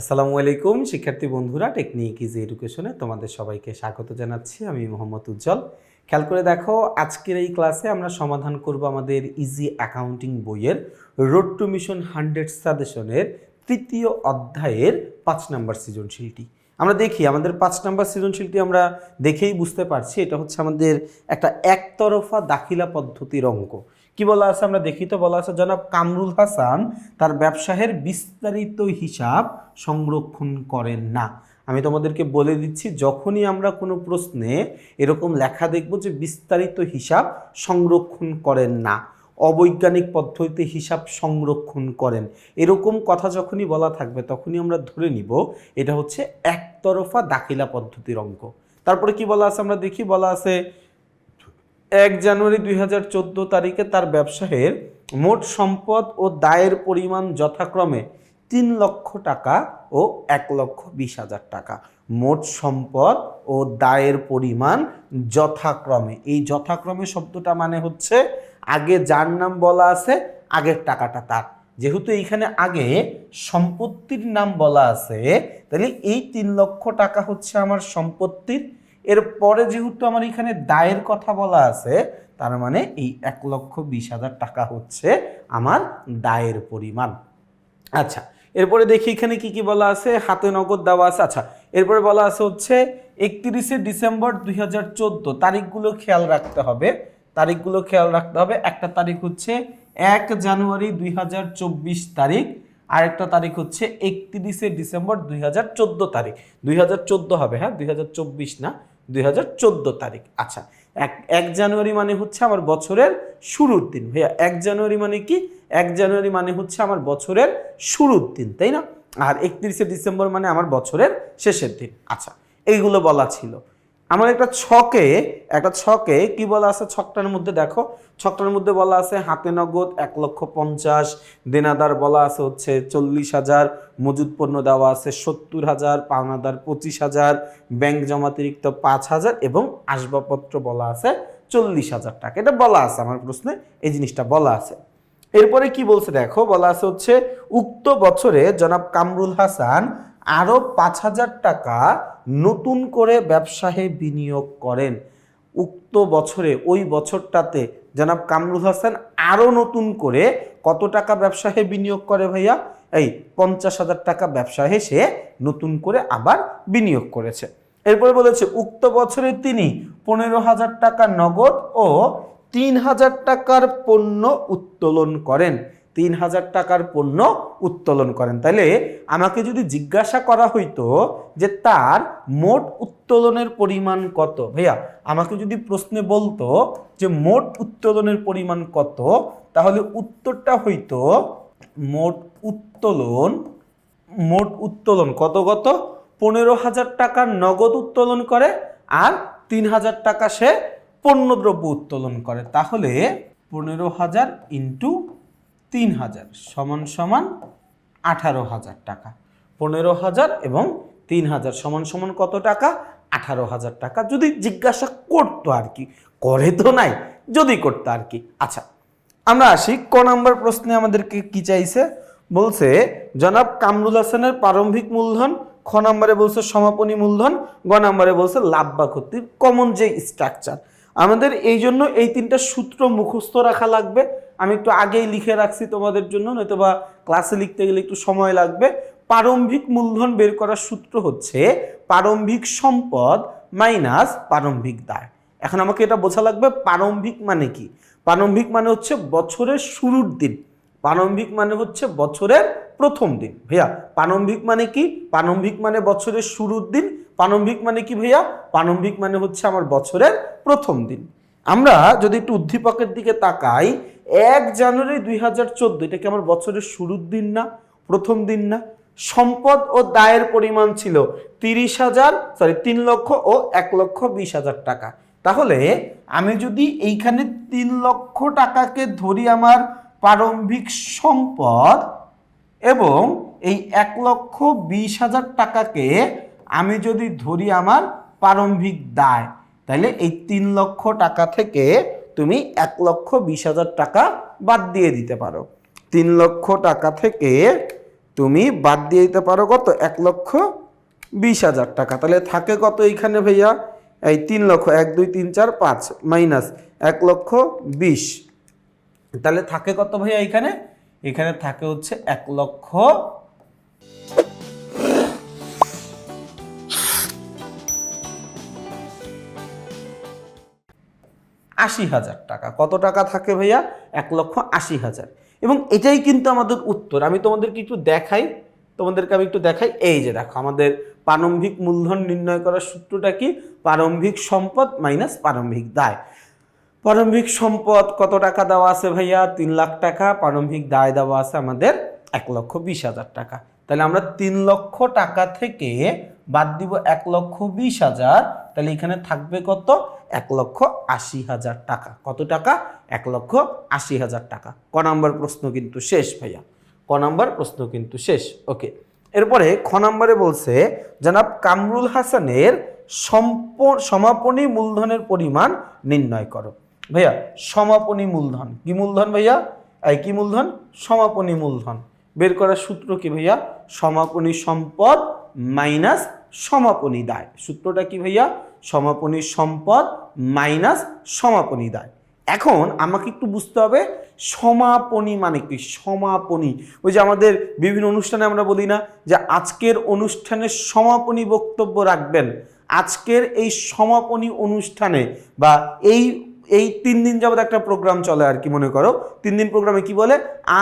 আসসালামু আলাইকুম, শিক্ষার্থী বন্ধুরা টেকনিক ইজি এডুকেশনে তোমাদের সবাইকে স্বাগত জানাচ্ছি। আমি মোহাম্মদ উজ্জ্বল। খেয়াল করে দেখো, আজকের এই ক্লাসে আমরা সমাধান করব আমাদের ইজি অ্যাকাউন্টিং বইয়ের রোড টু মিশন হান্ড্রেড সাজেশনের তৃতীয় অধ্যায়ের পাঁচ নম্বর সৃজনশীলটি। আমরা দেখি, আমাদের পাঁচ নম্বর সৃজনশীলটি আমরা দেখেই বুঝতে পারছি। এটা হচ্ছে আমাদের একটা একতরফা দাখিলা পদ্ধতির অঙ্ক। কি বলা আছে আমরা দেখি তো? বলা আছে, জনাব কামরুল হাসান তার ব্যবসায়ের বিস্তারিত হিসাব সংরক্ষণ করেন না। আমি তোমাদেরকে বলে দিচ্ছি, যখনই আমরা কোনো প্রশ্নে এরকম লেখা দেখব যে বিস্তারিত হিসাব সংরক্ষণ করেন না, অবৈজ্ঞানিক পদ্ধতিতে হিসাব সংরক্ষণ করেন, এরকম কথা যখনই বলা থাকবে তখনই আমরা ধরে নিব, এটা হচ্ছে একতরফা দাখিলা পদ্ধতির অঙ্ক। তারপরে কি বলা আছে আমরা দেখি? বলা আছে এক জানুয়ারি দুই হাজার চোদ্দ তারিখে তার ব্যবসায়ের মোট সম্পদ ও দায়ের পরিমাণ যথাক্রমে তিন লক্ষ টাকা ও এক লক্ষ বিশ হাজার টাকা। মোট সম্পদ ও দায়ের পরিমাণ যথাক্রমে। এই যথাক্রমে শব্দটা মানে হচ্ছে আগে যার নাম বলা আছে, আগের টাকাটা তার। যেহেতু এইখানে আগে সম্পত্তির নাম বলা আছে, তাহলে এই তিন লক্ষ টাকা হচ্ছে আমার সম্পত্তির এরপরে যেহেতু আমার এখানে দায়ের কথা বলা আছে, তার মানে এই এক লক্ষ বিশ হাজার টাকা হচ্ছে আমার দায়ের পরিমাণ। আচ্ছা এরপরে দেখি এখানে কি কি বলা আছে, হাতে নগদ দেওয়া আছে। আচ্ছা এরপরে বলা আছে হচ্ছে একত্রিশে ডিসেম্বর দুই হাজার চোদ্দ, তারিখগুলো খেয়াল রাখতে হবে। তারিখগুলো খেয়াল রাখতে হবে। একটা তারিখ হচ্ছে এক জানুয়ারি দুই হাজার চব্বিশ তারিখ, আরেকটা তারিখ হচ্ছে একত্রিশে ডিসেম্বর দুই হাজার চোদ্দ তারিখ। দুই হাজার চোদ্দ হবে হ্যাঁ? দুই হাজার চব্বিশ না? দুই হাজার চোদ্দ তারিখ। আচ্ছা এক এক জানুয়ারি মানে হচ্ছে আমার বছরের শুরুর দিন। ভাইয়া, এক জানুয়ারি মানে কি? এক জানুয়ারি মানে হচ্ছে আমার বছরের শুরুর দিন, তাই না? আর একত্রিশে ডিসেম্বর মানে আমার বছরের শেষের দিন। আচ্ছা এইগুলো বলা ছিল। আমার একটা ছকে একটা ছকে কি বলা আছে? ছকটার মধ্যে দেখো, ছকটার মধ্যে বলা আছে হাতে নগদ এক লক্ষ পঞ্চাশ, দেনাদার বলা আছে হচ্ছে চল্লিশ হাজার মজুদ পণ্য দেওয়া আছে সত্তর হাজার, পাওনাদার পঁচিশ হাজার, ব্যাংক জমাতিরিক্ত পাঁচ হাজার এবং আসবাবপত্র বলা আছে চল্লিশ হাজার টাকা। এটা বলা আছে আমার প্রশ্নে, এই জিনিসটা বলা আছে। এরপরে কি বলছে দেখো, বলা আছে হচ্ছে উক্ত বছরে জনাব কামরুল হাসান আরও পাঁচ হাজার টাকা নতুন করে ব্যবসায়ে বিনিয়োগ করেন। উক্ত বছরে, ওই বছরটাতে জনাব কামরুল হাসান আরও নতুন করে কত টাকা ব্যবসায়ে বিনিয়োগ করে ভাইয়া? এই পঞ্চাশ হাজার টাকা ব্যবসায়ে সে নতুন করে আবার বিনিয়োগ করেছে। এরপরে বলেছে, উক্ত বছরে তিনি পনেরো হাজার টাকা নগদ ও তিন হাজার টাকার পণ্য উত্তোলন করেন। তিন হাজার টাকার পণ্য উত্তোলন করেন। তাহলে আমাকে যদি জিজ্ঞাসা করা হইতো যে তার মোট উত্তোলনের পরিমাণ কত? ভাইয়া, আমাকে যদি প্রশ্নে বলতো যে মোট উত্তোলনের পরিমাণ কত, তাহলে উত্তরটা হইতো মোট উত্তোলন মোট উত্তোলন কত কত? পনেরো হাজার টাকার নগদ উত্তোলন করে আর তিন হাজার টাকা সে পণ্যদ্রব্য উত্তোলন করে। তাহলে পনেরো হাজার ইন্টু তিন হাজার সমান সমান আঠারো হাজার টাকা। পনেরো হাজার এবং তিন হাজার সমান সমান কত টাকা? আঠারো হাজার টাকা। যদি জিজ্ঞাসা করতো আর কি, করে তো নাই, যদি করতো আর কি। আচ্ছা আমরা আসি ক নাম্বার প্রশ্নে আমাদেরকে কি চাইছে? বলছে, জনাব কামরুল হাসানের প্রারম্ভিক মূলধন, খ নম্বরে বলছে সমাপনী মূলধন, গ নম্বরে বলছে লাভ বা ক্ষতির কমন যে স্ট্রাকচার আমাদের এই জন্য এই তিনটা সূত্র মুখস্থ রাখা লাগবে। আমি একটু আগেই লিখে রাখছি তোমাদের জন্য নয়তো বা ক্লাসে লিখতে গেলে একটু সময় লাগবে। প্রারম্ভিক মূলধন বের করার সূত্র হচ্ছে প্রারম্ভিক সম্পদ মাইনাস প্রারম্ভিক দায়। এখন আমাকে এটা বোঝা লাগবে, প্রারম্ভিক মানে কি? প্রারম্ভিক মানে হচ্ছে বছরের শুরুর দিন। প্রারম্ভিক মানে হচ্ছে বছরের প্রথম দিন। ভাইয়া, প্রারম্ভিক মানে কি? প্রারম্ভিক মানে বছরের শুরুর দিন। প্রারম্ভিক মানে কি ভাইয়া? প্রারম্ভিক মানে হচ্ছে আমার বছরের প্রথম দিন। আমরা যদি একটু উদ্দীপকের দিকে তাকাই এক জানুয়ারি দুই হাজার চোদ্দ, এটা কি আমার বছরের শুরুর দিন না, প্রথম দিন না? সম্পদ ও দায়ের পরিমাণ ছিল তিরিশ হাজার সরি তিন লক্ষ ও এক লক্ষ বিশ হাজার টাকা। তাহলে আমি যদি এইখানে তিন লক্ষ টাকাকে ধরি আমার প্রারম্ভিক সম্পদ এবং এই এক লক্ষ বিশ হাজার টাকাকে আমি যদি ধরি আমার প্রারম্ভিক দায়, তাহলে এই তিন লক্ষ টাকা থেকে তুমি এক লক্ষ বিশ হাজার টাকা বাদ দিয়ে দিতে পারো। তিন লক্ষ টাকা থেকে তুমি বাদ দিয়ে দিতে পারো কত? এক লক্ষ বিশ হাজার টাকা। তাহলে থাকে কত এইখানে ভাইয়া? এই তিন লক্ষ, এক, দুই, তিন, চার, পাঁচ, মাইনাস এক লক্ষ বিশ। তাহলে থাকে কত ভাইয়া এখানে এখানে থাকে হচ্ছে এক লক্ষ আশি হাজার টাকা। কত টাকা থাকে ভাইয়া? এক লক্ষ আশি হাজার। এবং এটাই কিন্তু আমাদের উত্তর। আমি তোমাদেরকে একটু দেখাই। তোমাদেরকে আমি একটু দেখাই। এই যে দেখো, আমাদের প্রারম্ভিক মূলধন নির্ণয় করার সূত্রটা কি? প্রারম্ভিক সম্পদ মাইনাস প্রারম্ভিক দায়। প্রারম্ভিক সম্পদ কত টাকা দেওয়া আছে ভাইয়া? তিন লাখ টাকা। প্রারম্ভিক দায় দেওয়া আছে আমাদের এক লক্ষ বিশ হাজার টাকা। তাহলে আমরা তিন লক্ষ টাকা থেকে বাদ দিব এক লক্ষ বিশ হাজার, তাহলে এখানে থাকবে কত? এক লক্ষ আশি হাজার টাকা। কত টাকা? এক লক্ষ আশি হাজার টাকা। ক নম্বর প্রশ্ন কিন্তু শেষ, ভাইয়া। ক নম্বর প্রশ্ন কিন্তু শেষ। ওকে। এরপরে খ নম্বরে বলছে, জনাব কামরুল হাসানের সম্প, সমাপনী মূলধনের পরিমাণ নির্ণয় করো। ভাইয়া, সমাপনী মূলধন। কি মূলধন, ভাইয়া? এই কি মূলধন? সমাপনী মূলধন। বের করার সূত্র কি, ভাইয়া? সমাপনী সম্পদ মাইনাস সমাপনী দায়। সূত্রটা কি ভাইয়া? সমাপনী সম্পদ মাইনাস সমাপনী দায়। এখন আমাকে একটু বুঝতে হবে, সমাপনী মানে কি? সমাপনী। ওই যে আমাদের বিভিন্ন অনুষ্ঠানে আমরা বলি না যে আজকের অনুষ্ঠানে সমাপনী বক্তব্য রাখবেন। আজকের এই সমাপনী অনুষ্ঠানে বা এই এই তিন দিন যাবত একটা প্রোগ্রাম চলে আর কি, মনে করো। তিন দিন প্রোগ্রামে কি বলে?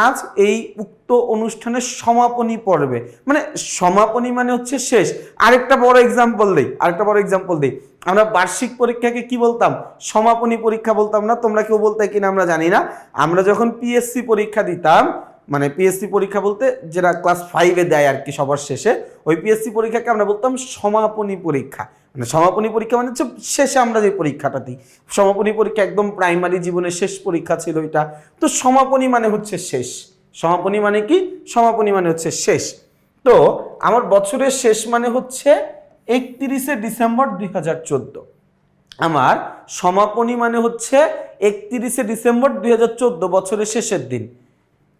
আজ এই উক্ত অনুষ্ঠানের সমাপনী পর্বে। মানে সমাপনী মানে হচ্ছে শেষ। আরেকটা বড় এক্সাম্পল দেই, আরেকটা বড় এক্সাম্পল দেই। আমরা বার্ষিক পরীক্ষাকে কি বলতাম? সমাপনী পরীক্ষা বলতাম না, তোমরা কেউ বলতে কিনা আমরা জানি না। আমরা যখন পিএসসি পরীক্ষা দিতাম মানে পিএসসি পরীক্ষা বলতে যেটা ক্লাস ফাইভে দেয় আর কি সবার শেষে, ওই পিএসসি পরীক্ষাকে আমরা বলতাম সমাপনী পরীক্ষা। মানে সমাপনী পরীক্ষা মানে হচ্ছে শেষে আমরা যে পরীক্ষাটা দিই। সমাপনী পরীক্ষা একদম প্রাইমারি জীবনের শেষ পরীক্ষা ছিল এটা। তো সমাপনী মানে হচ্ছে শেষ। সমাপনী মানে কি? সমাপনী মানে হচ্ছে শেষ। তো আমার বছরের শেষ মানে হচ্ছে একত্রিশে ডিসেম্বর দুই হাজার চোদ্দ। আমার সমাপনী মানে হচ্ছে একত্রিশে ডিসেম্বর দুই হাজার চোদ্দ বছরের শেষের দিন।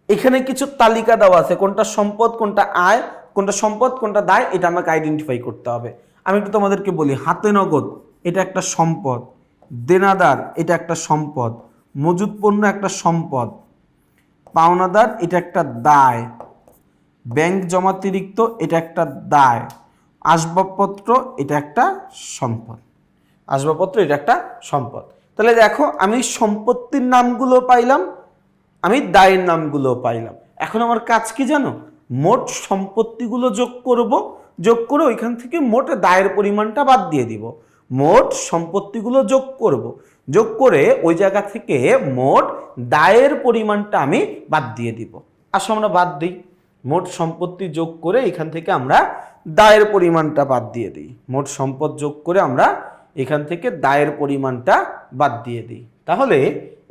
এখানে কিছু তালিকা দেওয়া আছে, কোনটা সম্পদ, কোনটা আয়, কোনটা সম্পদ, কোনটা দায়, এটা আমাকে আইডেন্টিফাই করতে হবে। আমি একটু তোমাদেরকে বলি, হাতে নগদ, এটা একটা সম্পদ। দেনাদার, এটা একটা সম্পদ। মজুদ পণ্য একটা সম্পদ। পাওনাদার, এটা একটা দায়। ব্যাংক জমাতিরিক্ত, এটা একটা দায়। আসবাবপত্র, এটা একটা সম্পদ। আসবাবপত্র, এটা একটা সম্পদ। তাহলে দেখো, আমি সম্পত্তির নামগুলো পাইলাম আমি দায়ের নামগুলো পাইলাম। এখন আমার কাজ কি জানো? মোট সম্পত্তিগুলো যোগ করব, যোগ করে ওইখান থেকে মোট দায়ের পরিমাণটা বাদ দিয়ে দিব। মোট সম্পত্তিগুলো যোগ করব। যোগ করে ওই জায়গা থেকে মোট দায়ের পরিমাণটা আমি বাদ দিয়ে দিব। আসো আমরা বাদ দিই। মোট সম্পত্তি যোগ করে এখান থেকে আমরা দায়ের পরিমাণটা বাদ দিয়ে দিই। মোট সম্পদ যোগ করে আমরা এখান থেকে দায়ের পরিমাণটা বাদ দিয়ে দিই। তাহলে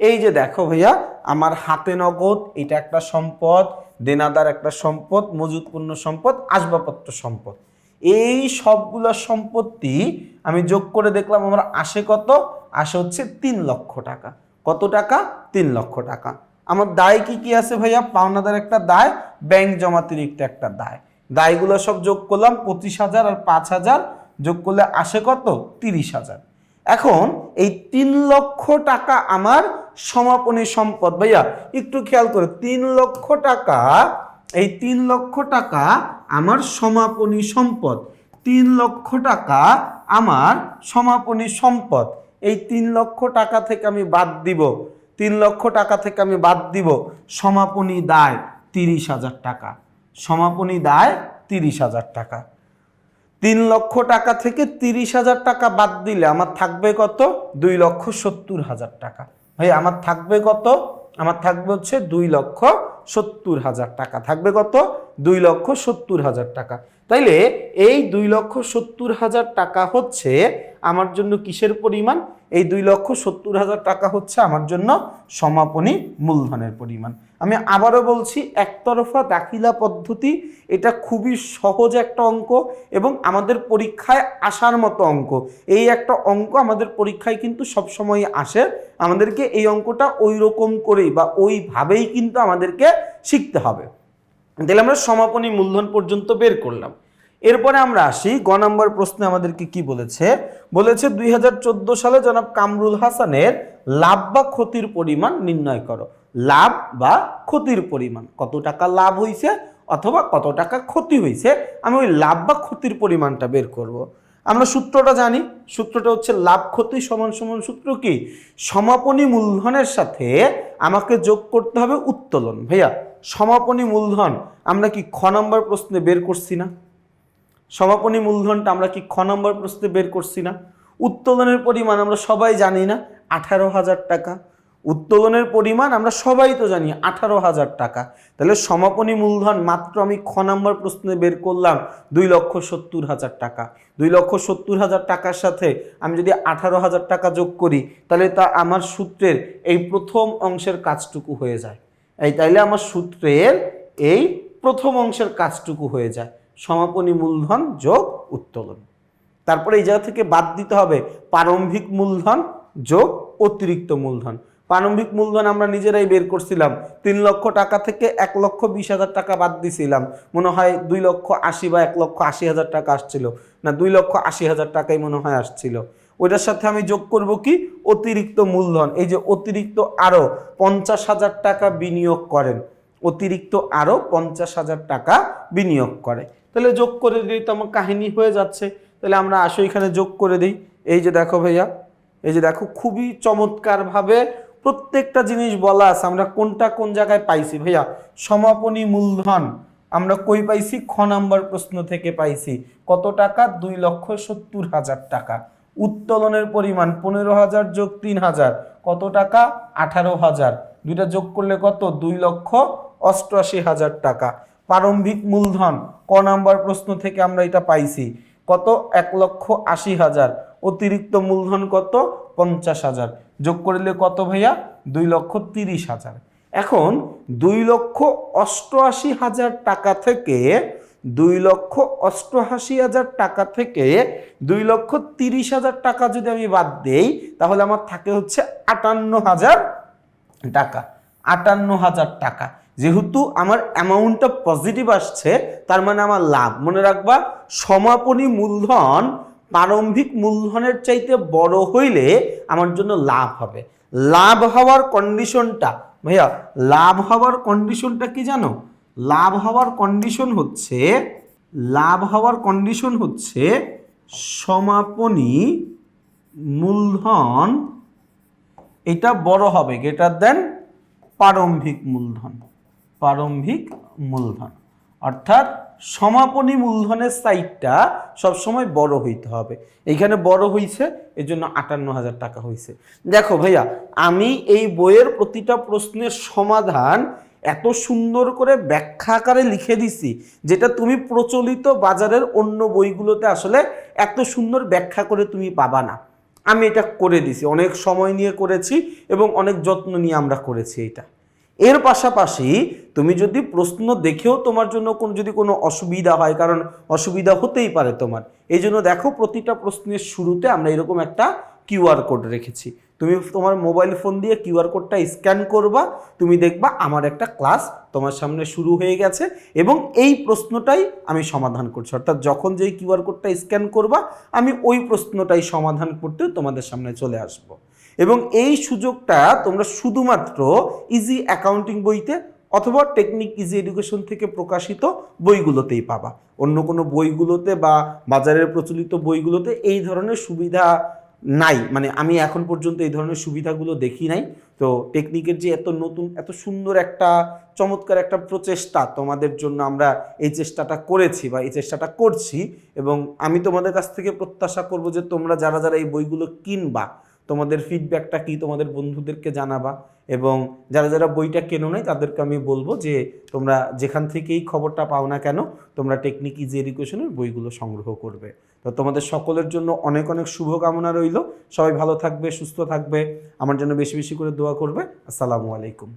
এই যে দেখো ভাইয়া, আমার হাতে নগদ, এটা একটা সম্পদ, দেনাদার একটা সম্পদ মজুদ পণ্য সম্পদ, আসবাবপত্র সম্পদ। এই সবগুলো সম্পত্তি আমি যোগ করে দেখলাম আমার আসে কত? আসে হচ্ছে তিন লক্ষ টাকা। কত টাকা? তিন লক্ষ টাকা। আমার দায় কি কি আছে ভাইয়া? পাওনাদার একটা দায়, ব্যাংক জমাতিরিক্ত একটা দায়। দায়গুলো সব যোগ করলাম পঁচিশ হাজার আর পাঁচ হাজার, যোগ করলে আসে কত? তিরিশ হাজার। এখন এই তিন লক্ষ টাকা আমার সমাপনী সম্পদ। ভাইয়া, একটু খেয়াল করে, তিন লক্ষ টাকা, এই তিন লক্ষ টাকা আমার সমাপনী সম্পদ। তিন লক্ষ টাকা আমার সমাপনী সম্পদ। এই তিন লক্ষ টাকা থেকে আমি বাদ দিব। তিন লক্ষ টাকা থেকে আমি বাদ দিব। সমাপনী দায় তিরিশ হাজার টাকা। সমাপনী দায় তিরিশ হাজার টাকা। তিন লক্ষ টাকা থেকে তিরিশ হাজার টাকা বাদ দিলে আমার থাকবে কত? দুই লক্ষ সত্তর হাজার টাকা। ভাই, আমার থাকবে কত? আমার থাকবে হচ্ছে দুই লক্ষ সত্তর হাজার টাকা। থাকবে কত? দুই লক্ষ সত্তর হাজার টাকা। তাইলে এই দুই লক্ষ সত্তর হাজার টাকা হচ্ছে আমার জন্য কিসের পরিমাণ? এই দুই লক্ষ সত্তর হাজার টাকা হচ্ছে আমার জন্য সমাপনী মূলধনের পরিমাণ। আমি আবারও বলছি, একতরফা দাখিলা পদ্ধতি, এটা খুবই সহজ একটা অঙ্ক এবং আমাদের পরীক্ষায় আসার মতো অঙ্ক। এই একটা অঙ্ক আমাদের পরীক্ষায় কিন্তু সবসময় আসে। আমাদেরকে এই অঙ্কটা ওই রকম করেই বা ওইভাবেই কিন্তু আমাদেরকে শিখতে হবে। তাহলে আমরা সমাপনী মূলধন পর্যন্ত বের করলাম। এরপরে আমরা আসি, গ নম্বর প্রশ্নে আমাদেরকে কি বলেছে? বলেছে, দুই হাজার চোদ্দ সালে জনাব কামরুল হাসানের লাভ বা ক্ষতির পরিমাণ নির্ণয় করো। লাভ বা ক্ষতির পরিমাণ। কত টাকা লাভ হয়েছে অথবা কত টাকা ক্ষতি হয়েছে আমি ওই লাভ বা ক্ষতির পরিমাণটা বের করব। আমরা সূত্রটা জানি। সূত্রটা হচ্ছে, লাভ ক্ষতি সমান সমান সূত্র কি? সমাপনী মূলধনের সাথে আমাকে যোগ করতে হবে উত্তোলন। ভাইয়া সমাপনী মূলধন আমরা কি খ নম্বর প্রশ্নে বের করছি না? সমাপনী মূলধনটা আমরা কি খ নম্বর প্রশ্নে বের করছি না? উত্তোলনের পরিমাণ আমরা সবাই জানি না, আঠারো হাজার টাকা। উত্তোলনের পরিমাণ আমরা সবাই তো জানি, আঠারো হাজার টাকা। তাহলে সমাপনী মূলধন মাত্র আমি খ নম্বর প্রশ্নে বের করলাম, দুই লক্ষ সত্তর হাজার টাকা। দুই লক্ষ সত্তর হাজার টাকার সাথে আমি যদি আঠারো হাজার টাকা যোগ করি, তাহলে তা আমার সূত্রের এই প্রথম অংশের কাজটুকু হয়ে যায়। এই তাইলে আমার সূত্রের এই প্রথম অংশের কাজটুকু হয়ে যায়। সমাপনী মূলধন যোগ উত্তোলন। তারপরে এই জায়গা থেকে বাদ দিতে হবে প্রারম্ভিক মূলধন যোগ অতিরিক্ত মূলধন। প্রারম্ভিক মূলধন আমরা নিজেরাই বের করছিলাম। তিন লক্ষ টাকা থেকে এক লক্ষ বিশ হাজার টাকা বাদ দিছিলাম। মনে হয় দুই লক্ষ আশি বা এক লক্ষ আশি হাজার টাকা আসছিল। না, দুই লক্ষ আশি হাজার টাকাই মনে হয় আসছিল। ওইটার সাথে আমি যোগ করব কি? অতিরিক্ত মূলধন। এই যে অতিরিক্ত আরও পঞ্চাশ হাজার টাকা বিনিয়োগ করেন। অতিরিক্ত আরও পঞ্চাশ হাজার টাকা বিনিয়োগ করে। তাহলে যোগ করে দিই তো আমার কাহিনী হয়ে যাচ্ছে। তাহলে আমরা আসো এখানে যোগ করে দিই। এই যে দেখো ভাইয়া, এই যে দেখো খুবই চমৎকারভাবে প্রত্যেকটা জিনিস বলা আছে। আমরা কোনটা কোন জায়গায় পাইছি ভাইয়া? সমাপনী মূলধন। আমরা কই পাইছি? খ নাম্বার প্রশ্ন থেকে পাইছি। কত টাকা? দুই লক্ষ সত্তর হাজার টাকা। উত্তোলনের পরিমাণ পনেরো হাজার যোগ তিন হাজার, কত টাকা? আঠারো হাজার। দুইটা যোগ করলে কত? দুই লক্ষ অষ্টআশি হাজার টাকা। প্রারম্ভিক মূলধন, ক নাম্বার প্রশ্ন থেকে আমরা এটা পাইছি। কত? এক লক্ষ আশি হাজার। অতিরিক্ত মূলধন কত? পঞ্চাশ হাজার। যোগ করলে কত ভাইয়া? দুই লক্ষ তিরিশ হাজার। এখন দুই লক্ষ অষ্টআশি হাজার টাকা থেকে দুই লক্ষ অষ্টআশি হাজার টাকা থেকে দুই লক্ষ তিরিশ হাজার টাকা যদি আমি বাদ দেই, তাহলে আমার থাকে হচ্ছে আটান্ন হাজার টাকা। আটান্ন হাজার টাকা। যেহেতু আমার অ্যামাউন্টটা পজিটিভ আসছে, তার মানে আমার লাভ। মনে রাখবা, সমাপনী মূলধন প্রারম্ভিক মূলধনের চাইতে বড় হইলে আমার জন্য লাভ হবে। লাভ হওয়ার কন্ডিশনটা ভাইয়া, লাভ হওয়ার কন্ডিশনটা কি জানো? লাভ হওয়ার কন্ডিশন হচ্ছে, লাভ হওয়ার কন্ডিশন হচ্ছে সমাপনী মূলধন, এটা বড় হবে গ্রেটার দেন প্রারম্ভিক মূলধন প্রারম্ভিক মূলধন। অর্থাৎ সমাপনী মূলধনের সাইডটা সবসময় বড় হইতে হবে। এইখানে বড় হইছে এই জন্য আটান্ন হাজার টাকা হয়েছে দেখো ভাইয়া, আমি এই বইয়ের প্রতিটা প্রশ্নের সমাধান এত সুন্দর করে ব্যাখ্যা আকারে লিখে দিছি, যেটা তুমি প্রচলিত বাজারের অন্য বইগুলোতে আসলে এত সুন্দর ব্যাখ্যা করে তুমি পাবা না। আমি এটা করে দিছি, অনেক সময় নিয়ে করেছি এবং অনেক যত্ন নিয়ে আমরা করেছি এটা। এর পাশাপাশি তুমি যদি প্রশ্ন দেখেও তোমার জন্য কোনো, যদি কোনো অসুবিধা হয়, কারণ অসুবিধা হতেই পারে তোমার, এই জন্য দেখো প্রতিটা প্রশ্নের শুরুতে আমরা এরকম একটা কিউআর কোড রেখেছি। তুমি তোমার মোবাইল ফোন দিয়ে কিউআর কোডটা স্ক্যান করবা, তুমি দেখবা আমার একটা ক্লাস তোমার সামনে শুরু হয়ে গেছে এবং এই প্রশ্নটাই আমি সমাধান করছি। অর্থাৎ যখন যেই কিউআর কোডটা স্ক্যান করবা, আমি ওই প্রশ্নটাই সমাধান করতে তোমাদের সামনে চলে আসব। এবং এই সুযোগটা তোমরা শুধুমাত্র ইজি অ্যাকাউন্টিং বইতে অথবা টেকনিক ইজি এডুকেশন থেকে প্রকাশিত বইগুলোতেই পাবা। অন্য কোনো বইগুলোতে বা বাজারের প্রচলিত বইগুলোতে এই ধরনের সুবিধা নাই। মানে আমি এখন পর্যন্ত এই ধরনের সুবিধাগুলো দেখি নাই। তো টেকনিকের যে এত নতুন, এত সুন্দর একটা, চমৎকার একটা প্রচেষ্টা তোমাদের জন্য আমরা এই চেষ্টাটা করেছি বা এই চেষ্টাটা করছি এবং আমি তোমাদের কাছ থেকে প্রত্যাশা করব যে তোমরা যারা যারা এই বইগুলো কিনবা, তোমাদের ফিডব্যাকটা কি তোমাদের বন্ধুদেরকে জানাবা এবং যারা যারা বইটা কেনো নাই তাদেরকে আমি বলব যে তোমরা যেখান থেকেই খবরটা পাও না কেন, তোমরা টেকনিক ইজি এডুকেশনের বইগুলো সংগ্রহ করবে। তো তোমাদের সকলের জন্য অনেক অনেক শুভকামনা রইল। সবাই ভালো থাকবে, সুস্থ থাকবে। আমার জন্য বেশি বেশি করে দোয়া করবে। আসসালামু আলাইকুম।